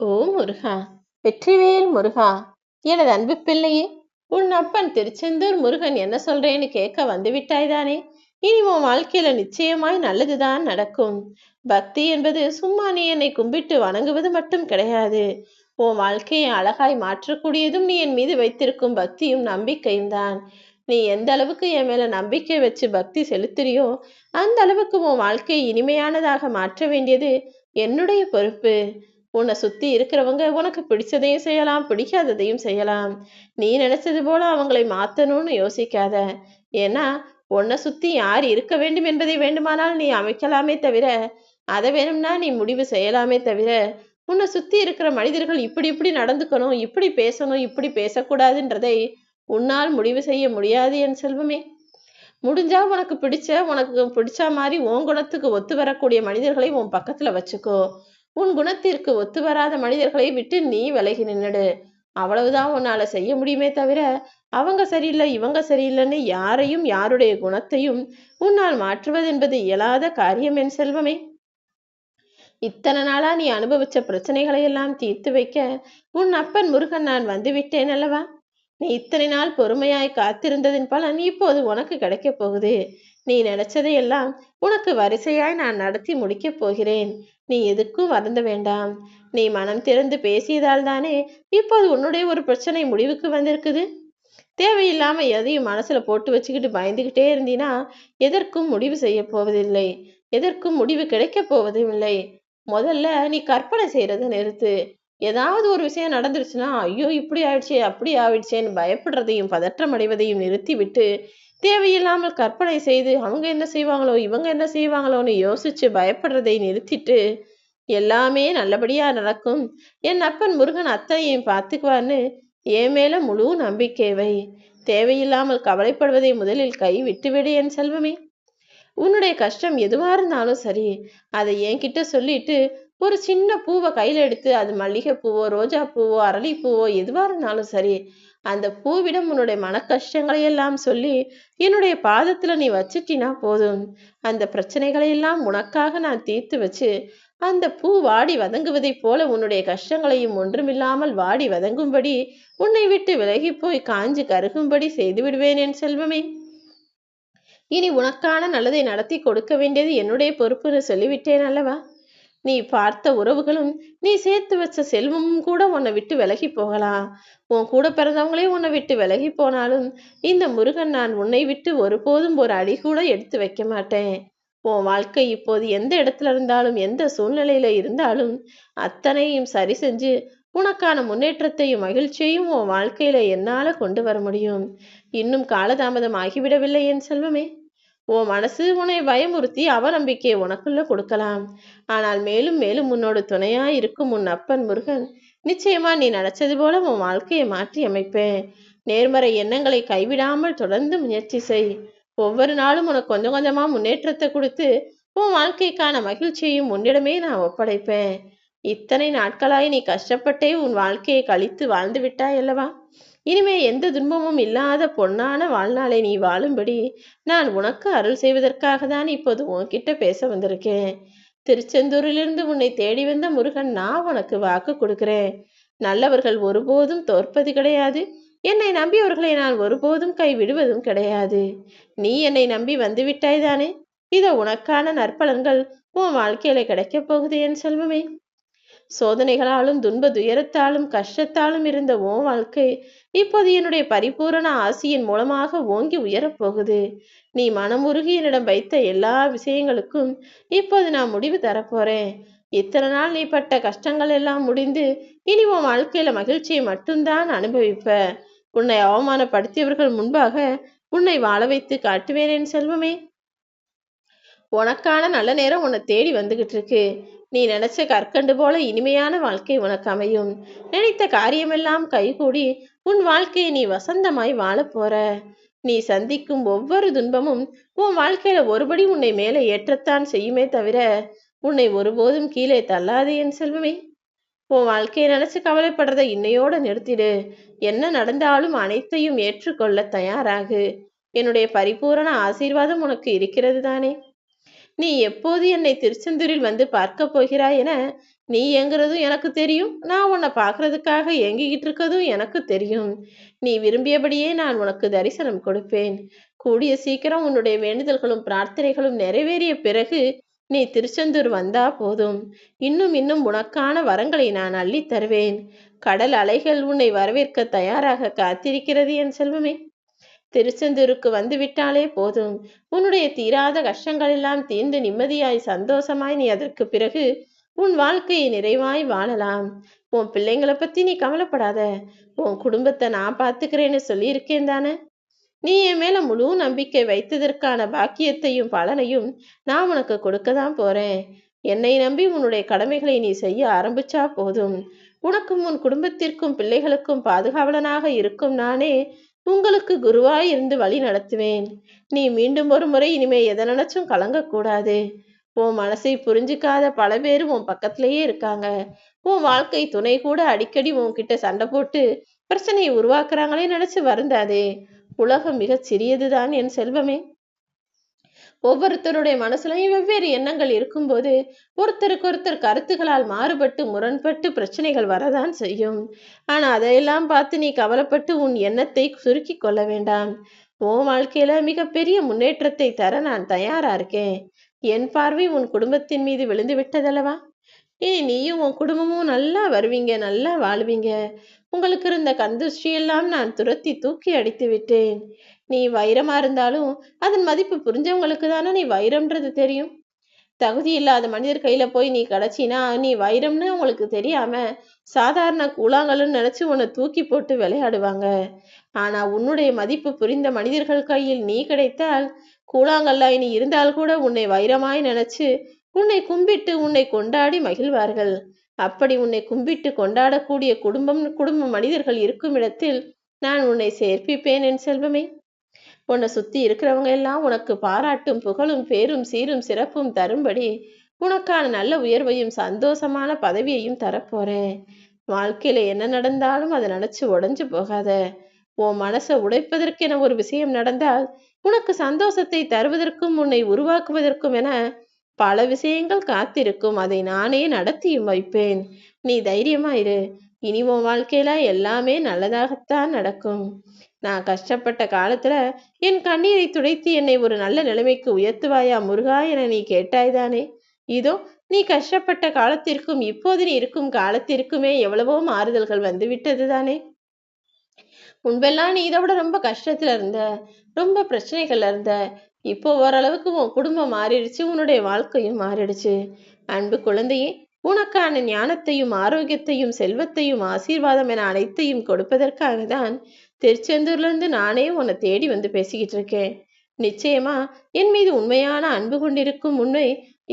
ஓ முருகா! வெற்றிவேல் முருகா! எனது அன்பு பிள்ளையே உன் அப்பன் திருச்செந்தூர் முருகன் என்ன சொல்றேன்னு கேட்க வந்து விட்டாய்தானே? இனி உன் வாழ்க்கையில நிச்சயமாய் நல்லதுதான் நடக்கும். பக்தி என்பது சும்மா நீ என்னை கும்பிட்டு வணங்குவது மட்டும் கிடையாது. உன் வாழ்க்கையை அழகாய் மாற்றக்கூடியதும் நீ என் மீது வைத்திருக்கும் பக்தியும் நம்பிக்கையும் தான். நீ எந்த அளவுக்கு என் மேல நம்பிக்கை வச்சு பக்தி செலுத்துறியோ அந்த அளவுக்கு உன் வாழ்க்கையை இனிமையானதாக மாற்ற வேண்டியது என்னுடைய பொறுப்பு. உன்னை சுத்தி இருக்கிறவங்க உனக்கு பிடிச்சதையும் செய்யலாம் பிடிக்காததையும் செய்யலாம். நீ நினைச்சது போல அவங்களை மாத்தணும்னு யோசிக்காத. ஏன்னா உன்னை சுத்தி யார் இருக்க வேண்டும் என்பதை வேண்டுமானால் நீ அமைக்கலாமே தவிர அதை வேணும்னா நீ முடிவு செய்யலாமே தவிர உன்னை சுத்தி இருக்கிற மனிதர்கள் இப்படி இப்படி நடந்துக்கணும் இப்படி பேசணும் இப்படி பேசக்கூடாதுன்றதை உன்னால் முடிவு செய்ய முடியாது என் செல்வமே. முடிஞ்சா உனக்கு பிடிச்ச உனக்கு பிடிச்ச மாதிரி உன் குணத்துக்கு ஒத்து வரக்கூடிய மனிதர்களை உன் பக்கத்துல வச்சுக்கோ. உன் குணத்திற்கு ஒத்து வராத மனிதர்களை விட்டு நீ விலகி நின்னுடு. அவ்வளவுதான் உன்னால செய்ய முடியுமே தவிர அவங்க சரியில்லை இவங்க சரியில்லைன்னு யாரையும் யாருடைய குணத்தையும் உன்னால் மாற்றுவது என்பது இயலாத காரியம் என் செல்வமே. இத்தனை நாளா நீ அனுபவிச்ச பிரச்சனைகளை எல்லாம் தீர்த்து வைக்க உன் அப்பன் முருகன் நான் வந்து விட்டேன் அல்லவா? நீ இத்தனை நாள் பொறுமையாய் காத்திருந்ததின் பலன் இப்போது உனக்கு கிடைக்கப் போகுது. நீ நினைச்சதையெல்லாம் உனக்கு வரிசையாய் நான் நடத்தி முடிக்கப் போகிறேன். நீ எதுக்கும் வருந்த வேண்டாம். நீ மனம் திறந்து பேசியதால் தானே இப்போது உன்னுடைய ஒரு பிரச்சனை முடிவுக்கு வந்திருக்குது? தேவையில்லாம எதையும் மனசுல போட்டு வச்சுக்கிட்டு பயந்துகிட்டே இருந்தீனா எதற்கும் முடிவு செய்ய போவதில்லை. எதற்கும் முடிவு கிடைக்கப் போவதும் இல்லை முதல்ல நீ கற்பனை செய்யறத நிறுத்து. ஏதாவது ஒரு விஷயம் நடந்துருச்சுன்னா ஐயோ இப்படி ஆயிடுச்சே அப்படி ஆயிடுச்சேன்னு பயப்படுறதையும் பதற்றம் அடைவதையும் நிறுத்திவிட்டு தேவையில்லாமல் கற்பனை செய்து அவங்க என்ன செய்வாங்களோ இவங்க என்ன செய்வாங்களோன்னு யோசிச்சு பயப்படுறதை நிறுத்திட்டு எல்லாமே நல்லபடியா நடக்கும். என் அப்பன் முருகன் அத்தனையும் பார்த்துக்குவான்னு என் மேல முழு நம்பிக்கைவை தேவையில்லாமல் கவலைப்படுவதை முதலில் கை விட்டுவிடு என் செல்வமே. உன்னுடைய கஷ்டம் எதுவாக இருந்தாலும் சரி அதை என்கிட்ட சொல்லிட்டு ஒரு சின்ன பூவை கையில் எடுத்து அது மல்லிகை பூவோ ரோஜா பூவோ அரளி பூவோ எதுவாக இருந்தாலும் சரி அந்த பூவிடம் உன்னுடைய மன கஷ்டங்களை எல்லாம் சொல்லி என்னுடைய பாதத்தில் நீ வச்சிட்டினா போதும். அந்த பிரச்சனைகளை எல்லாம் உனக்காக நான் தீர்த்து வச்சு அந்த பூ வாடி வதங்குவதைப் போல உன்னுடைய கஷ்டங்களையும் ஒன்றுமில்லாமல் வாடி வதங்கும்படி உன்னை விட்டு விலகி போய் காஞ்சு கருகும்படி செய்து விடுவேன் என் செல்வமே. இனி உனக்கான நல்லதை நடத்தி கொடுக்க வேண்டியது என்னுடைய பொறுப்புன்னு சொல்லிவிட்டேன் அல்லவா? நீ பார்த்த உறவுகளும் நீ சேர்த்து வச்ச செல்வமும் கூட உன்னை விட்டு விலகி போகலாம். உன் கூட பிறந்தவங்களே உன்னை விட்டு விலகி போனாலும் இந்த முருகன் நான் உன்னை விட்டு ஒருபோதும் ஒரு அடி கூட எடுத்து வைக்க மாட்டேன். உன் வாழ்க்கை இப்போது எந்த இடத்துல இருந்தாலும் எந்த சூழ்நிலையில இருந்தாலும் அத்தனையும் சரி செஞ்சு உனக்கான முன்னேற்றத்தையும் மகிழ்ச்சியையும் உன் வாழ்க்கையில என்னால கொண்டு வர முடியும். இன்னும் காலதாமதம் ஆகிவிடவில்லை என் செல்வமே. உன் மனசு உன்னை பயமுறுத்தி அவநம்பிக்கையை உனக்குள்ள கொடுக்கலாம். ஆனால் மேலும் மேலும் உன்னோட துணையா இருக்கும் உன் அப்பன் முருகன் நிச்சயமா நீ நினைச்சது போல உன் வாழ்க்கையை மாற்றி அமைப்பேன். நேர்மறை எண்ணங்களை கைவிடாமல் தொடர்ந்து முயற்சி செய். ஒவ்வொரு நாளும் உனக்கு கொஞ்சம் கொஞ்சமா முன்னேற்றத்தை கொடுத்து உன் வாழ்க்கைக்கான மகிழ்ச்சியையும் உன்னிடமே நான் ஒப்படைப்பேன். இத்தனை நாட்களாய் நீ கஷ்டப்பட்டே உன் வாழ்க்கையை கழித்து வாழ்ந்து விட்டாய் அல்லவா? இனிமே எந்த துன்பமும் இல்லாத பொன்னான வாழ்நாளை நீ வாழும்படி நான் உனக்கு அருள் செய்வதற்காக தான் இப்போது உன்கிட்ட பேச வந்திருக்கேன். திருச்செந்தூரிலிருந்து உன்னை தேடி வந்த முருகன் நான் உனக்கு வாக்கு கொடுக்கிறேன். நல்லவர்கள் ஒருபோதும் தோற்பது கிடையாது. என்னை நம்பியவர்களை நான் ஒருபோதும் கைவிடுவதும் கிடையாது. நீ என்னை நம்பி வந்து விட்டாய் தானே? இதோ உனக்கான நற்பலன்கள் உன் வாழ்க்கையில கிடைக்கப் போகுது என் செல்வமே. சோதனைகளாலும் துன்ப துயரத்தாலும் கஷ்டத்தாலும் இருந்த உன் வாழ்க்கை இப்போது என்னுடைய பரிபூரண ஆசியின் மூலமாக ஓங்கி உயரப்போகுது நீ மனமுருகி என்னிடம் வைத்த எல்லா விஷயங்களுக்கும் இப்போது நான் முடிவு தரப்போறேன் இத்தனை நாள் நீ பட்ட கஷ்டங்கள் எல்லாம் முடிந்து இனி உன் வாழ்க்கையில மகிழ்ச்சியை மட்டும்தான் அனுபவிப்ப. உன்னை அவமானப்படுத்தியவர்கள் முன்பாக உன்னை வாழ வைத்து காட்டுவேன் என் செல்வமே. உனக்கான நல்ல நேரம் உன்னை தேடி வந்துகிட்டு இருக்கு நீ நினைச்ச கற்கண்டு போல இனிமையான வாழ்க்கை உனக்கு அமையும். நினைத்த காரியமெல்லாம் கைகூடி உன் வாழ்க்கையை நீ வசந்தமாய் வாழப் போற. நீ சந்திக்கும் ஒவ்வொரு துன்பமும் உன் வாழ்க்கையில ஒருபடி உன்னை மேலே ஏற்றத்தான் செய்யுமே தவிர உன்னை ஒருபோதும் கீழே தள்ளாதே என் செல்வமே. உன் வாழ்க்கையை நினைச்சு கவலைப்படுறத இன்னையோட நிறுத்திடு. என்ன நடந்தாலும் அனைத்தையும் ஏற்றுக்கொள்ள தயாராகு. என்னுடைய பரிபூரண ஆசீர்வாதம் உனக்கு இருக்கிறது தானே. நீ எப்போது என்னை திருச்செந்தூரில் வந்து பார்க்க போகிறாய் என நீ ஏங்குறதும் எனக்கு தெரியும். நான் உன்னை பார்க்கறதுக்காக ஏங்கிக்கிட்டு இருக்கதும் எனக்கு தெரியும். நீ விரும்பியபடியே நான் உனக்கு தரிசனம் கொடுப்பேன். கூடிய சீக்கிரம் உன்னுடைய வேண்டுதல்களும் பிரார்த்தனைகளும் நிறைவேறிய பிறகு நீ திருச்செந்தூர் வந்தா போதும். இன்னும் இன்னும் உனக்கான வரங்களை நான் அள்ளி தருவேன். கடல் அலைகள் உன்னை வரவேற்க தயாராக காத்திருக்கிறது என் செல்வமே. திருச்செந்தூருக்கு வந்து விட்டாலே போதும். உன்னுடைய தீராத கஷ்டங்கள் எல்லாம் தீர்ந்து நிம்மதியாய் சந்தோஷமாய் நீ அதற்கு பிறகு உன் வாழ்க்கையை நிறைவாய் வாழலாம். உன் பிள்ளைங்களை பத்தி நீ கவலைப்படாத. உன் குடும்பத்தை நான் பார்த்துக்கிறேன்னு சொல்லியிருக்கேன் தானே? நீ என் மேல முழு நம்பிக்கை வைத்ததற்கான பாக்கியத்தையும் பலனையும் நான் உனக்கு கொடுக்க தான் போறேன். என்னை நம்பி உன்னுடைய கடமைகளை நீ செய்ய ஆரம்பிச்சா போதும். உனக்கும் உன் குடும்பத்திற்கும் பிள்ளைகளுக்கும் பாதுகாவலனாக இருக்கும் நானே உங்களுக்கு குருவாய் இருந்து வழி நடத்துவேன். நீ மீண்டும் ஒரு முறை இனிமே எதை நினைச்சும் கலங்கக்கூடாது உன் மனசை புரிஞ்சுக்காத பல பேர் உன் பக்கத்திலேயே இருக்காங்க. உன் வாழ்க்கை துணை கூட அடிக்கடி உன்கிட்ட சண்டை போட்டு பிரச்சனையை உருவாக்குறாங்களே நினைச்சு வருந்தாதே. உலகம் மிகச் சிறியதுதான் என் செல்வமே. ஒவ்வொருத்தருடைய மனசுலையும் வெவ்வேறு எண்ணங்கள் இருக்கும்போது ஒருத்தருக்கு ஒருத்தர் கருத்துகளால் மாறுபட்டு முரண்பட்டு பிரச்சனைகள் வரதான் செய்யும். ஆனா அதையெல்லாம் பார்த்து நீ கவலைப்பட்டு உன் எண்ணத்தை சுருக்கி கொள்ள வேண்டாம். உன் வாழ்க்கையில மிகப்பெரிய முன்னேற்றத்தை தர நான் தயாரா இருக்கேன். என் பார்வை உன் குடும்பத்தின் மீது விழுந்து விட்டதல்லவா? ஏ நீயும் உன் குடும்பமும் நல்லா வருவீங்க நல்லா வாழ்வீங்க. உங்களுக்கு இருந்த கந்துஷ்டி எல்லாம் நான் துரத்தி தூக்கி அடித்து விட்டேன். நீ வைரமா இருந்தாலும் அதன் மதிப்பு புரிஞ்சவங்களுக்கு தானே நீ வைரம்ன்றது தெரியும். தகுதி இல்லாத மனிதர் கையில போய் நீ கிடைச்சினா நீ வைரம்னு உங்களுக்கு தெரியாம சாதாரண கூழாங்கல்னு நினைச்சு உன்னை தூக்கி போட்டு விளையாடுவாங்க. ஆனா உன்னுடைய மதிப்பு புரிந்த மனிதர்கள் கையில் நீ கிடைத்தால் கூழாங்கல்லாய் நீ இருந்தால் கூட உன்னை வைரமாய் நினைச்சு உன்னை கும்பிட்டு உன்னை கொண்டாடி மகிழ்வார்கள். அப்படி உன்னை கும்பிட்டு கொண்டாடக்கூடிய குடும்பம் குடும்ப மனிதர்கள் இருக்கும் இடத்தில் நான் உன்னை சேர்ப்பிப்பேன் என் செல்வமே. உன்னை சுத்தி இருக்கிறவங்க எல்லாம் உனக்கு பாராட்டும் புகழும் பேரும் சீரும் சிறப்பும் தரும்படி உனக்கான நல்ல உயர்வையும் சந்தோஷமான பதவியையும் தரப்போறேன். வாழ்க்கையில என்ன நடந்தாலும் அதை நினைச்சு உடஞ்சு போகாத. உன் மனசை உடைப்பதற்கென ஒரு விஷயம் நடந்தால் உனக்கு சந்தோஷத்தை தருவதற்கும் உன்னை உருவாக்குவதற்கும் என பல விஷயங்கள் காத்திருக்கும். அதை நானே நடத்தியும் வைப்பேன். நீ தைரியமா இரு. இனி உன் வாழ்க்கையில எல்லாமே நல்லதாகத்தான் நடக்கும். நான் கஷ்டப்பட்ட காலத்துல என் கண்ணீரை துடைத்து என்னை ஒரு நல்ல நிலைமைக்கு உயர்த்துவாயா முருகா என நீ கேட்டாய்தானே? இதோ நீ கஷ்டப்பட்ட காலத்திற்கும் இப்போது நீ இருக்கும் காலத்திற்குமே எவ்வளவோ மாறுதல்கள் வந்து விட்டது தானே முன்பெல்லாம் நீ இதை விட ரொம்ப கஷ்டத்துல இருந்த ரொம்ப பிரச்சனைகள்ல இருந்த இப்போ ஓரளவுக்கு உன் குடும்பம் மாறிடுச்சு உன்னுடைய வாழ்க்கையும் மாறிடுச்சு. அன்பு குழந்தையே உனக்கான ஞானத்தையும் ஆரோக்கியத்தையும் செல்வத்தையும் ஆசீர்வாதம் என அனைத்தையும் கொடுப்பதற்காக தான் திருச்செந்தூர்ல இருந்து நானே உன்னை தேடி வந்து பேசிக்கிட்டு இருக்கேன். நிச்சயமா என் மீது உண்மையான அன்பு கொண்டிருக்கும் உன்னை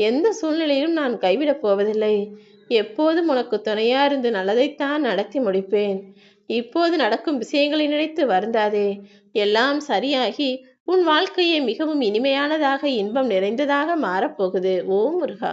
எந்த சூழ்நிலையிலும் நான் கைவிடப் போவதில்லை. எப்போதும் உனக்கு துணையா இருந்து நல்லதைத்தான் நடத்தி முடிப்பேன். இப்போது நடக்கும் விஷயங்களை நினைத்து வருந்தாதே. எல்லாம் சரியாகி உன் வாழ்க்கையை மிகவும் இனிமையானதாக இன்பம் நிறைந்ததாக மாறப்போகுது. ஓ முருகா.